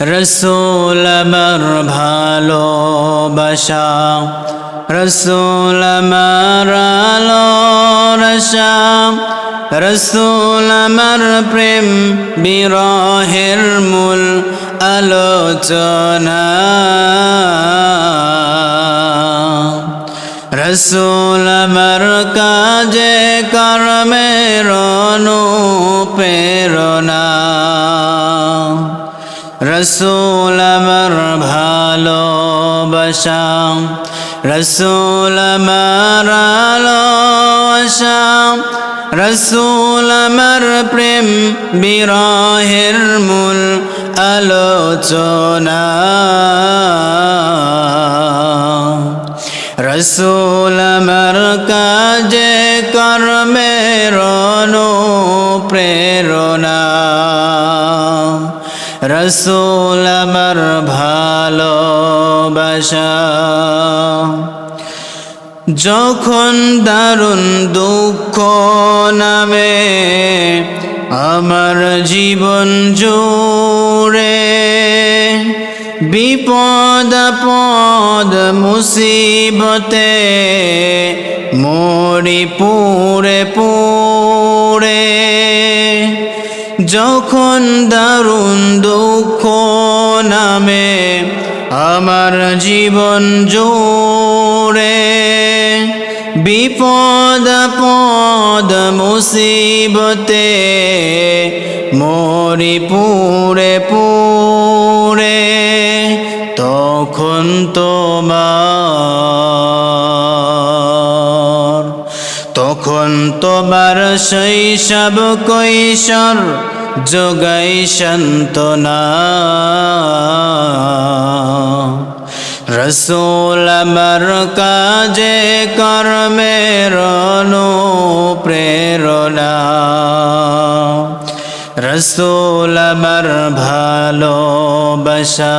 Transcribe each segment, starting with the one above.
রসুল আমার ভালোবাসা, রসুল আমার আলো রসা রসুল আমার প্রেম বিরহের মূল আলোচনা। রসুল আমার কাজে কর্মের অনুপ্রেরণা রসুল আমার ভালোবাসা, রসুল আমার আলোবাসা রসুল আমার প্রেম বিরহের মূল আলোচনা। রসুল আমার কাজে কর্মের প্রেরণা রসুল আমার ভালোবাসা। যখন দারুণ দুঃখ নামে আমার জীবন জুড়ে, বিপদ পদ মুসিবতে মরি পুরে পুরে যখন দারুণ দুঃখ নামে আমার জীবন জোরে, বিপদ পদ মুসিবতে মরি পুরে পুরে তখন তোমার তখন তোমার শৈশব কৈশোর যোগাই সন্তনা রসুল আমার কাজে কর্মের প্রেরণা রসুল আমার ভালোবাসা,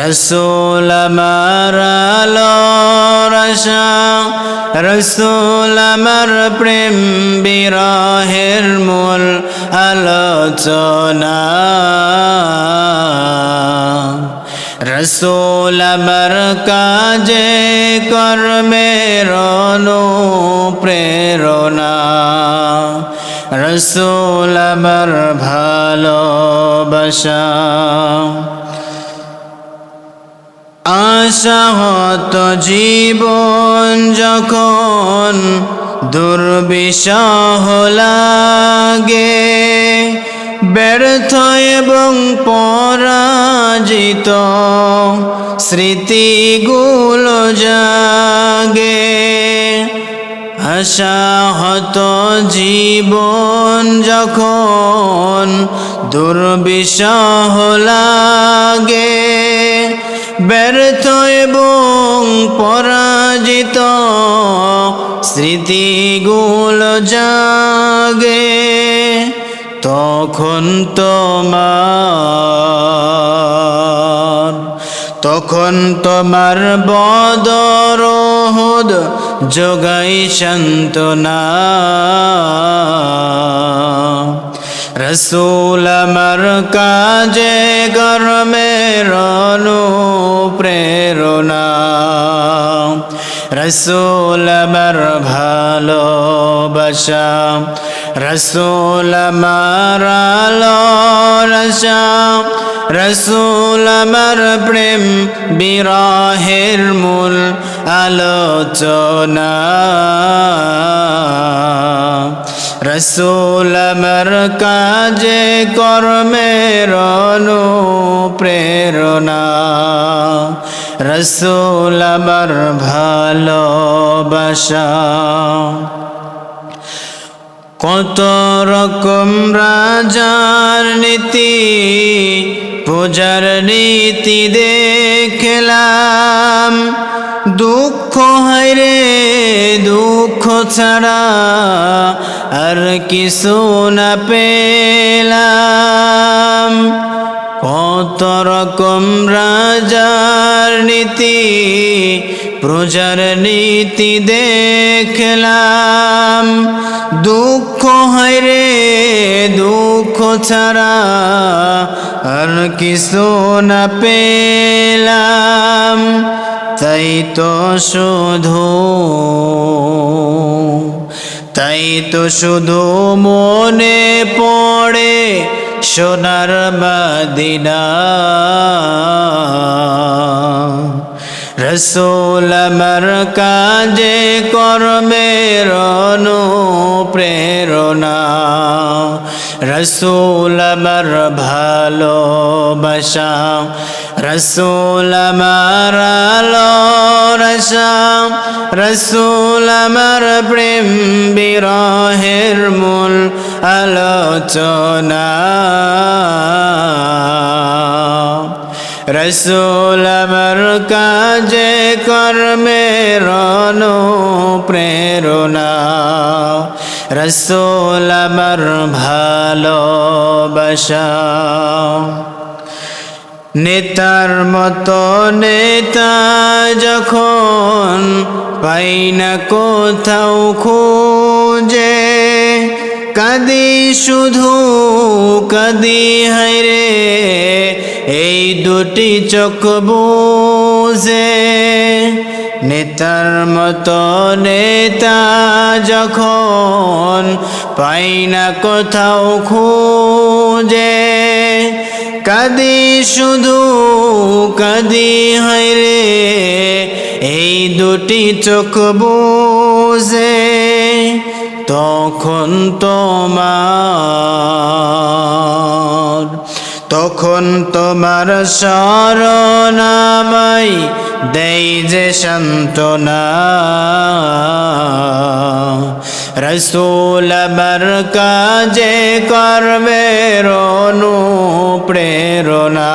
রসুল আমার রসা রসুল আমার প্রেম বিরহের মূল আলোচনা। রসুল আমার কাজে কর্মের প্রেরণা রসুল আমার ভালোবাসা। আশাহত জীবন যখন দুর্বিষহ লাগে ব্যর্থ এবং পরাজিত স্মৃতিগুলো জাগে। আশাহত জীবন যখন দুর্বিষহ লাগে, ব্যর্থ এবং পরাজিত স্মৃতিগুলো জাগে, তখন তোমার তখন তোমার বদরহদ যোগাই সন্তনা রসুল আমার কাজে গরমের প্রেরণা রসুল আমার ভালোবাসা। রসুল আমার আলো রসা রসুল আমার প্রেম বিরহের মূল। আলোচনা। রসুল আমার কাজে কর্মের প্রেরণা রসুল আমার ভালোবাসা। কত রকম রাজার নীতি, পূজার নীতি দেখলাম। দুঃখ হাইরে দুঃখ ছাড়া আর কিছু না পেলাম। কত রকম রাজার নীতি, প্রজার নীতি দেখলাম। দুঃখ হয় রে, দুঃখ ছাড়া আর কিছু না পেলাম। তাই তো শুধু, তাই তো শুধু মনে পড়ে সোনার মাদিনা। রসুল আমার কাজে কর্মের প্রেরণা রসুল আমার ভালোবাসা। রসুল রসা রসুল আমার প্রেম বিরহের মূল আলোচনা। রসুল আমার কাজে কর্মের প্রেরণা রসুল আমার ভালোবাসা। নেতার মতো নেতা যখন পাই না কোথাও খুঁজে। কাদি শুধু, কাদি হাইরে এই দুটি চোখ বুঝে। নেতার মতো নেতা যখন পাই না কোথাও খুঁজে। কাদি শুধু, কাদি হাইরে দুটি চোখ বুঝে, তখন তোমার তখন তোমার শরণামাই দেই যে সান্ত্বনা। রসুল কাজে কর্মের প্রেরণা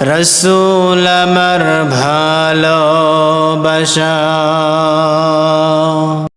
রসুল আমার ভালোবাসা।